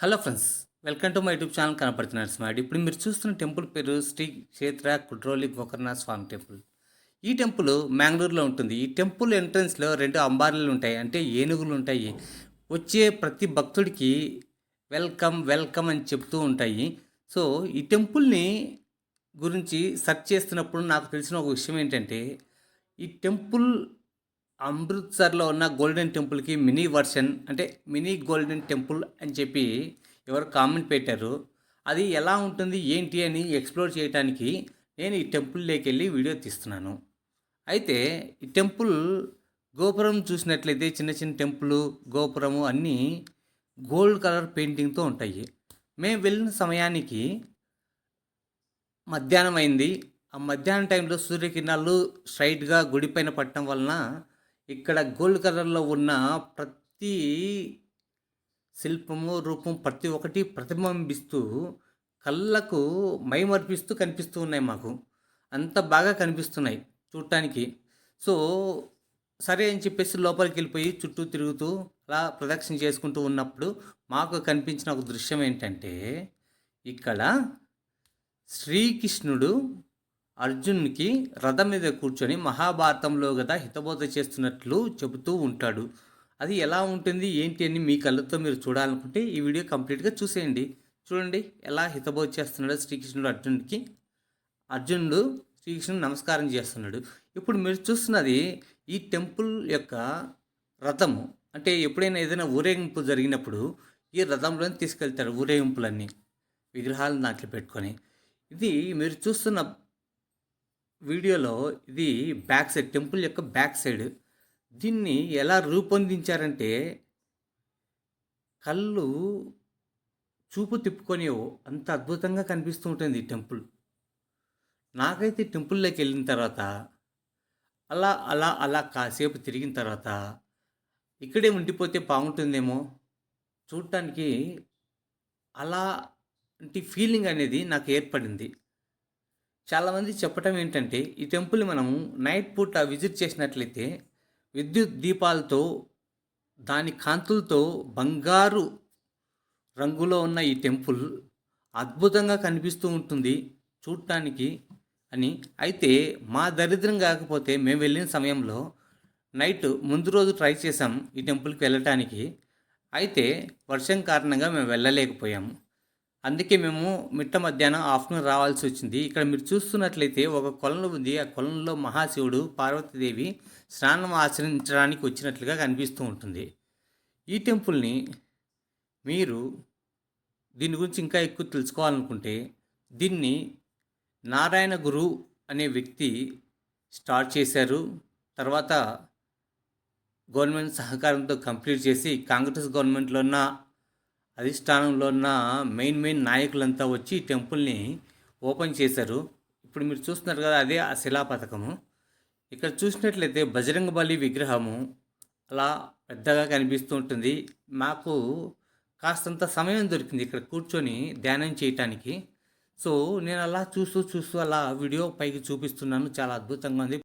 Hello friends welcome to my YouTube channel కనపడుతున్నారు smart ఇప్పుడు మీరు చూస్తున్న టెంపుల్ పేరు శ్రీ క్షేత్ర కుట్రోలి గోకర్ణనాథ స్వామి టెంపుల్. ఈ టెంపుల్ మ్యాంగ్లూరులో ఉంటుంది. ఈ టెంపుల్ ఎంట్రన్స్లో రెండు అంబార్లు ఉంటాయి. అంటే ఏనుగులు ఉంటాయి. వచ్చే ప్రతి భక్తుడికి వెల్కమ్ వెల్కమ్ అని చెప్తూ ఉంటాయి. సో ఈ టెంపుల్ని గురించి సెర్చ్ చేస్తున్నప్పుడు నాకు తెలిసిన ఒక విషయం ఏంటంటే ఈ టెంపుల్ అమృత్సర్లో ఉన్న గోల్డెన్ టెంపుల్కి మినీ వర్షన్ అంటే మినీ గోల్డెన్ టెంపుల్ అని చెప్పి ఎవరు కామెంట్ పెట్టారు. అది ఎలా ఉంటుంది ఏంటి అని ఎక్స్ప్లోర్ చేయడానికి నేను ఈ టెంపుల్లోకి వెళ్ళి వీడియో తీస్తున్నాను. అయితే ఈ టెంపుల్ గోపురం చూసినట్లయితే చిన్న చిన్న టెంపుల్ గోపురము అన్నీ గోల్డ్ కలర్ పెయింటింగ్తో ఉంటాయి. మేము వెళ్ళిన సమయానికి మధ్యాహ్నం అయింది. ఆ మధ్యాహ్నం టైంలో సూర్యకిరణాలు స్ట్రైట్గా గుడి పైన వలన ఇక్కడ గోల్డ్ కలర్లో ఉన్న ప్రతి శిల్పము రూపం ప్రతి ఒక్కటి ప్రతిబింబిస్తూ కళ్ళకు మైమర్పిస్తూ కనిపిస్తూ ఉన్నాయి మాకు. అంత బాగా కనిపిస్తున్నాయి చూడటానికి. సో సరే అని చెప్పేసి లోపలికి వెళ్ళిపోయి చుట్టూ తిరుగుతూ అలా ప్రదక్షిణ చేసుకుంటూ ఉన్నప్పుడు మాకు కనిపించిన ఒక దృశ్యం ఏంటంటే ఇక్కడ శ్రీకృష్ణుడు అర్జున్కి రథం మీద కూర్చొని మహాభారతంలో కదా హితబోధ చేస్తున్నట్లు చెబుతూ ఉంటాడు. అది ఎలా ఉంటుంది ఏంటి అని మీ కళ్ళతో మీరు చూడాలనుకుంటే ఈ వీడియో కంప్లీట్గా చూసేయండి. చూడండి ఎలా హితబోధ చేస్తున్నాడు శ్రీకృష్ణుడు అర్జునుడికి. అర్జునుడు శ్రీకృష్ణుడు నమస్కారం చేస్తున్నాడు. ఇప్పుడు మీరు చూస్తున్నది ఈ టెంపుల్ యొక్క రథము. అంటే ఎప్పుడైనా ఏదైనా ఊరేగింపు జరిగినప్పుడు ఈ రథంలోని తీసుకెళ్తారు ఊరేగింపులన్నీ విగ్రహాలను దాంట్లో పెట్టుకొని. ఇది మీరు చూస్తున్న వీడియోలో ఇది బ్యాక్ సైడ్ టెంపుల్ యొక్క బ్యాక్ సైడ్. దీన్ని ఎలా రూపొందించారంటే కళ్ళు చూపు తిప్పుకొని అంత అద్భుతంగా కనిపిస్తూ ఉంటుంది ఈ టెంపుల్. నాకైతే టెంపుల్లోకి వెళ్ళిన తర్వాత అలా అలా అలా కాసేపు తిరిగిన తర్వాత ఇక్కడే ఉండిపోతే బాగుంటుందేమో చూడటానికి అలా అంటే ఫీలింగ్ అనేది నాకు ఏర్పడింది. చాలామంది చెప్పటం ఏంటంటే ఈ టెంపుల్ మనము నైట్ పూట విజిట్ చేసినట్లయితే విద్యుత్ దీపాలతో దాని కాంతులతో బంగారు రంగులో ఉన్న ఈ టెంపుల్ అద్భుతంగా కనిపిస్తూ ఉంటుంది చూడటానికి అని. అయితే మా దరిద్రం కాకపోతే మేము వెళ్ళిన సమయంలో నైట్ ముందు రోజు ట్రై చేసాం ఈ టెంపుల్కి వెళ్ళటానికి. అయితే వర్షం కారణంగా మేము వెళ్ళలేకపోయాము. అందుకే మేము మిట్ట మధ్యాహ్నం ఆఫ్టర్నూన్ రావాల్సి వచ్చింది. ఇక్కడ మీరు చూస్తున్నట్లయితే ఒక కొలను ఉంది. ఆ కొలంలో మహాశివుడు పార్వతీదేవి స్నానం ఆచరించడానికి వచ్చినట్లుగా కనిపిస్తూ ఉంటుంది. ఈ టెంపుల్ని మీరు దీని గురించి ఇంకా ఎక్కువ తెలుసుకోవాలనుకుంటే దీన్ని నారాయణ గురు అనే వ్యక్తి స్టార్ట్ చేశారు. తర్వాత గవర్నమెంట్ సహకారంతో కంప్లీట్ చేసి కాంగ్రెస్ గవర్నమెంట్లో ఉన్న అధిష్టానంలో ఉన్న మెయిన్ మెయిన్ నాయకులంతా వచ్చి టెంపుల్ని ఓపెన్ చేశారు. ఇప్పుడు మీరు చూస్తున్నారు కదా అదే ఆ శిలా పథకము. ఇక్కడ చూసినట్లయితే బజరంగ బలి విగ్రహము అలా పెద్దగా కనిపిస్తూ ఉంటుంది. మాకు కాస్తంత సమయం దొరికింది ఇక్కడ కూర్చొని ధ్యానం చేయటానికి. సో నేను అలా చూస్తూ చూస్తూ అలా వీడియో పైకి చూపిస్తున్నాను. చాలా అద్భుతంగా ఉంది.